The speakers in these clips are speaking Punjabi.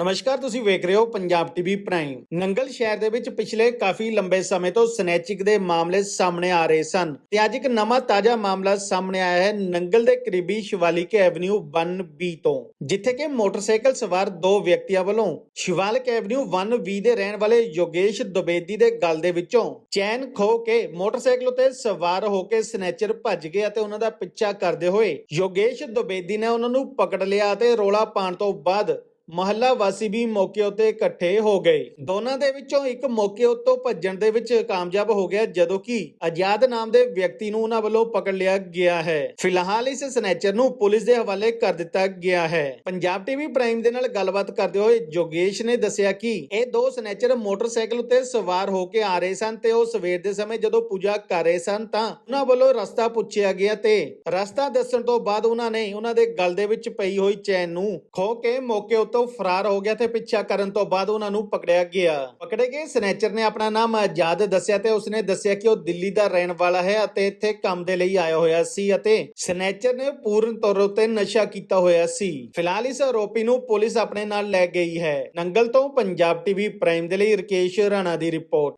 ਨਮਸਕਾਰ, ਤੁਸੀਂ ਵੇਖ ਰਹੇ ਹੋ ਪੰਜਾਬ ਟੀਵੀ ਪ੍ਰਾਈਮ। ਨੰਗਲ ਸ਼ਹਿਰ ਦੇ ਵਿੱਚ ਪਿਛਲੇ ਕਾਫੀ ਲੰਬੇ ਸਮੇਂ ਤੋਂ ਸਨੈਚਿਕ ਦੇ ਮਾਮਲੇ ਸਾਹਮਣੇ ਆ ਰਹੇ ਸਨ ਤੇ ਅੱਜ ਇੱਕ ਨਵਾਂ ਤਾਜ਼ਾ ਮਾਮਲਾ ਸਾਹਮਣੇ ਆਇਆ ਹੈ ਨੰਗਲ ਦੇ ਕਰੀਬੀ ਸ਼ਿਵਾਲਿਕ ਐਵਨਿਊ 1B ਤੋਂ, ਜਿੱਥੇ ਕਿ ਮੋਟਰਸਾਈਕਲ ਸਵਾਰ ਦੋ ਵਿਅਕਤੀਆਂ ਵੱਲੋਂ ਸ਼ਿਵਾਲਿਕ ਐਵਨਿਊ 1B ਦੇ ਰਹਿਣ ਵਾਲੇ ਯੋਗੇਸ਼ ਦੁਬੇਦੀ ਦੇ ਗਲ ਦੇ ਵਿੱਚੋਂ ਚੈਨ ਖੋ ਕੇ ਮੋਟਰਸਾਈਕਲ ਉੱਤੇ ਸਵਾਰ ਹੋ ਕੇ ਸਨੈਚਰ ਭੱਜ ਗਏ ਅਤੇ ਉਹਨਾਂ ਦਾ ਪਿੱਛਾ ਕਰਦੇ ਹੋਏ ਯੋਗੇਸ਼ ਦੁਬੇਦੀ ਨੇ ਉਹਨਾਂ ਨੂੰ ਪਕੜ ਲਿਆ ਅਤੇ ਰੋਲਾ ਪਾਉਣ ਤੋਂ ਬਾਅਦ ਮਹੱਲਾ ਵਾਸੀ ਵੀ ਮੌਕੇ ਉਤੇ ਇਕੱਠੇ ਹੋ ਗਏ। ਦੋਨਾਂ ਦੇ ਵਿੱਚੋਂ ਇੱਕ ਮੌਕੇ ਉੱਤੋਂ ਭੱਜਣ ਦੇ ਵਿੱਚ ਕਾਮਯਾਬ ਹੋ ਗਿਆ, ਜਦੋਂ ਕਿ ਆਜ਼ਾਦ ਨਾਮ ਦੇ ਵਿਅਕਤੀ ਨੂੰ ਉਹਨਾਂ ਵੱਲੋਂ ਪਕੜ ਲਿਆ ਗਿਆ ਹੈ। ਫਿਲਹਾਲ ਇਸ ਸਨੈਚਰ ਨੂੰ ਪੁਲਿਸ ਦੇ ਹਵਾਲੇ ਕਰ ਦਿੱਤਾ ਗਿਆ ਹੈ। ਪੰਜਾਬ ਟੀਵੀ ਪ੍ਰਾਈਮ ਦੇ ਨਾਲ ਗੱਲਬਾਤ ਕਰਦੇ ਹੋਏ ਜੋਗੇਸ਼ ਨੇ ਦੱਸਿਆ ਕਿ ਇਹ ਦੋ ਸਨੈਚਰ ਮੋਟਰਸਾਈਕਲ ਉੱਤੇ ਸਵਾਰ ਹੋ ਕੇ ਆ ਰਹੇ ਸਨ ਤੇ ਉਹ ਸਵੇਰ ਦੇ ਸਮੇਂ ਜਦੋਂ ਪੂਜਾ ਕਰ ਰਹੇ ਸਨ ਤਾਂ ਉਹਨਾਂ ਵੱਲੋਂ ਰਸਤਾ ਪੁੱਛਿਆ ਗਿਆ ਤੇ ਰਸਤਾ ਦੱਸਣ ਤੋਂ ਬਾਅਦ ਉਹਨਾਂ ਨੇ ਉਹਨਾਂ ਦੇ ਗਲ ਦੇ ਵਿੱਚ ਪਈ ਹੋਈ ਚੈਨ ਨੂੰ ਖੋ ਕੇ ਮੌਕੇ ਉਤੋਂ ਤੋਂ ਫਰਾਰ ਹੋ ਗਿਆ ਤੇ ਪਿੱਛਾ ਕਰਨ ਤੋਂ ਬਾਅਦ ਉਹਨਾਂ ਨੂੰ ਪਕੜਿਆ ਗਿਆ। ਪਕੜੇ ਗਏ ਸਨੈਚਰ ਨੇ ਆਪਣਾ ਨਾਮ ਆਜ਼ਾਦ ਦੱਸਿਆ ਤੇ ਉਸਨੇ ਦੱਸਿਆ ਕਿ ਉਹ ਦਿੱਲੀ ਦਾ ਰਹਿਣ ਵਾਲਾ ਹੈ ਅਤੇ ਇੱਥੇ ਕੰਮ ਦੇ ਲਈ ਆਇਆ ਹੋਇਆ ਸੀ ਅਤੇ ਸਨੈਚਰ ਨੇ ਪੂਰਨ ਤੌਰ ਉਤੇ ਨਸ਼ਾ ਕੀਤਾ ਹੋਇਆ ਸੀ। ਫਿਲਹਾਲ ਇਸ ਆਰੋਪੀ ਨੂੰ ਪੁਲਿਸ ਆਪਣੇ ਨਾਲ ਲੈ ਗਈ ਹੈ। ਨੰਗਲ ਤੋਂ ਪੰਜਾਬ ਟੀਵੀ ਪ੍ਰਾਈਮ ਦੇ ਲਈ ਰਕੇਸ਼ ਰਾਣਾ ਦੀ ਰਿਪੋਰਟ।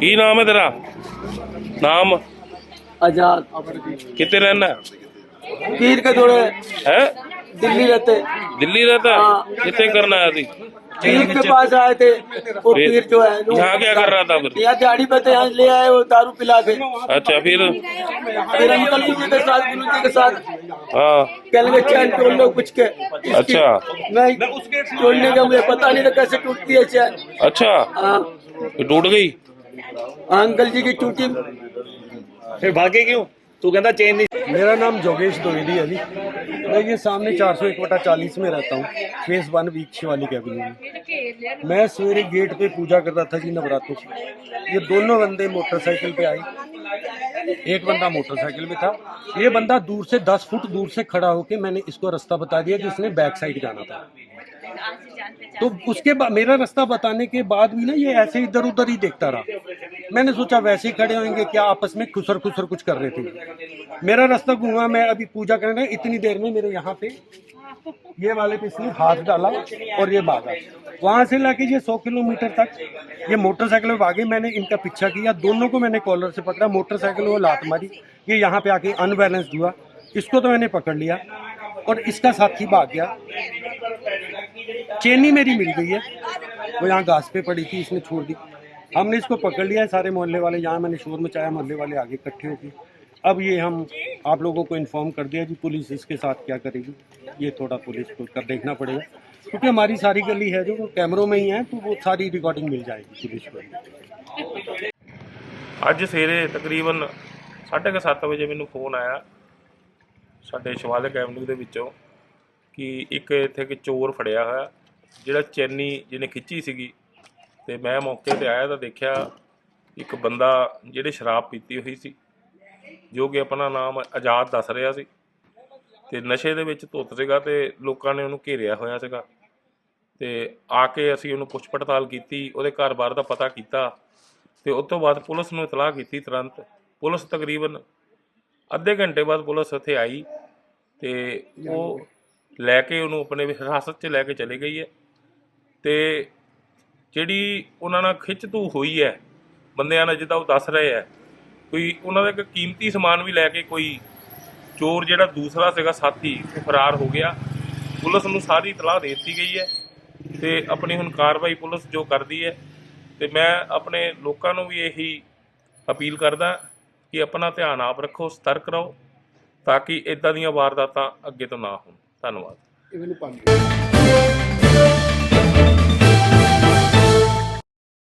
ਕੀ ਨਾਮ ਹੈ ਤੇਰਾ? ਨਾਮ? ਆਜ਼ਾਦ। ਕਿੱਥੇ ਰਹਿਣਾ ਕੀਰ ਕੇ ਥੋੜੇ ਹੈ? दिल्ली रहते दिल्ली रहता है कितने करना आया थी पीर के पास आए थे वो पीर जो है यहाँ क्या कर रहा था फिर यहाँ दिहाड़ी पे थे यहाँ ले आए वो दारू पिला के अच्छा फिर फिर अंकल जी के साथ गुरु जी के साथ कल के चैन तोड़ लो कुछ के अच्छा नहीं तोड़ने का मुझे पता नहीं था कैसे टूटती है चैन अच्छा टूट गई अंकल जी की टूटी फिर भागे क्यों तू कहता चेंज नहीं। मेरा नाम जोगेश द्विवेदी है जी। मैं ये सामने चार सौ एक बटा चालीस में रहता हूँ phase one week Shivali cabin में। मैं सवेरे गेट पे पूजा करता था जी नवरात्रों की। ये दोनों बंदे मोटरसाइकिल पे आए। एक बंदा मोटरसाइकिल में था। ये बंदा दूर से दस फुट दूर से खड़ा होके मैंने इसको रास्ता बता दिया कि इसने बैक साइड जाना था। तो उसके बाद मेरा रास्ता बताने के बाद भी ना ये ऐसे इधर उधर ही देखता रहा। मैंने सोचा वैसे ही खड़े होंगे, क्या आपस में खुसर खुसर कुछ कर रहे थे? मेरा रास्ता घूमा, मैं अभी पूजा करने इतनी देर में मेरे यहाँ पे ये वाले पे इसने हाथ डाला और ये भागा। वहाँ से लाके ये सौ किलोमीटर तक ये मोटरसाइकिल में भागे, मैंने इनका पीछा किया, दोनों को मैंने कॉलर से पकड़ा, मोटरसाइकिल वो लात मारी, ये यहाँ पे आके अनबैलेंस हुआ। इसको तो मैंने पकड़ लिया और इसका साथी भाग गया। चेनी मेरी मिल गई है, वो यहाँ घास पे पड़ी थी, इसने छोड़ दी। हमने इसको पकड़ लिया है सारे मोहल्ले वाले यहाँ मैंने शोर मचाया मोहल्ले वाले आगे इकट्ठे होके अब ये हम आप लोगों को इन्फॉर्म कर दिया जी पुलिस इसके साथ क्या करेगी ये थोड़ा पुलिस को कर देखना पड़ेगा क्योंकि हमारी सारी गली है जो वो कैमरों में ही है तो वो सारी रिकॉर्डिंग मिल जाएगी पुलिस को ਅੱਜ ਸਵੇਰੇ ਤਕਰੀਬਨ 7:30 ਵਜੇ ਮੈਨੂੰ ਫੋਨ ਆਇਆ ਸਾਡੇ ਸ਼ਿਵਾਲਿਕ ਐਵਨਿਊ ਦੇ ਵਿੱਚੋਂ ਕਿ ਇੱਕ ਇੱਥੇ ਕਿ ਚੋਰ ਫੜਿਆ ਹੋਇਆ ਜਿਹੜਾ ਚੈਨੀ ਜਿਹਨੇ ਖਿੱਚੀ ਸੀਗੀ ਤੇ ਮੈਂ ਮੌਕੇ ਤੇ ਆਇਆ ਤਾਂ ਦੇਖਿਆ ਇੱਕ ਬੰਦਾ ਜਿਹੜੇ ਸ਼ਰਾਬ ਪੀਤੀ ਹੋਈ ਸੀ, ਜੋ ਕਿ ਆਪਣਾ ਨਾਮ ਆਜ਼ਾਦ ਦੱਸ ਰਿਹਾ ਸੀ ਤੇ ਨਸ਼ੇ ਦੇ ਵਿੱਚ ਧੁੱਤ ਸੀਗਾ ਤੇ ਲੋਕਾਂ ਨੇ ਉਹਨੂੰ ਘੇਰਿਆ ਹੋਇਆ ਸੀਗਾ। ਤੇ ਆ ਕੇ ਅਸੀਂ ਉਹਨੂੰ ਪੁੱਛ ਪੜਤਾਲ ਕੀਤੀ, ਉਹਦੇ ਘਰ-ਬਾਰ ਦਾ ਪਤਾ ਕੀਤਾ ਤੇ ਉਸ ਤੋਂ ਬਾਅਦ ਪੁਲਿਸ ਨੂੰ ਇਤਲਾਹ ਕੀਤੀ ਤੁਰੰਤ। ਪੁਲਿਸ ਤਕਰੀਬਨ ਅੱਧੇ ਘੰਟੇ ਬਾਅਦ ਪੁਲਿਸ ਉੱਥੇ ਆਈ ਤੇ ਉਹ ਲੈ ਕੇ ਉਹਨੂੰ ਆਪਣੇ ਹਿਰਾਸਤ 'ਚ ਲੈ ਕੇ ਚਲੀ ਗਈ ਹੈ। ਤੇ ਜਿਹੜੀ ਉਹਨਾਂ ਨਾਲ ਖਿੱਚ-ਤੂ ਹੋਈ ਹੈ, ਬੰਦਿਆਂ ਨਾਲ ਜਿੱਦਾਂ ਉਹ ਦੱਸ ਰਹੇ ਹੈ, ਕੋਈ ਉਹਨਾਂ ਦਾ ਇੱਕ ਕੀਮਤੀ ਸਮਾਨ ਵੀ ਲੈ ਕੇ ਕੋਈ ਚੋਰ ਜਿਹੜਾ ਦੂਸਰਾ ਸੀਗਾ ਸਾਥੀ ਉਹ ਫਰਾਰ ਹੋ ਗਿਆ। ਪੁਲਿਸ ਨੂੰ ਸਾਰੀ ਇਤਲਾਹ ਦੇ ਦਿੱਤੀ ਗਈ ਹੈ ਤੇ ਆਪਣੀ ਹੁਣ ਕਾਰਵਾਈ ਪੁਲਿਸ ਜੋ ਕਰਦੀ ਹੈ ਤੇ ਮੈਂ ਆਪਣੇ ਲੋਕਾਂ ਨੂੰ ਵੀ ਇਹੀ ਅਪੀਲ ਕਰਦਾ ਕਿ ਆਪਣਾ ਧਿਆਨ ਆਪ ਰੱਖੋ, ਸਤਰਕ ਰਹੋ ਤਾਂ ਕਿ ਇਦਾਂ ਦੀਆਂ ਵਾਰਦਾਤਾਂ ਅੱਗੇ ਤੋਂ ਨਾ ਹੋਣ। ਧੰਨਵਾਦ।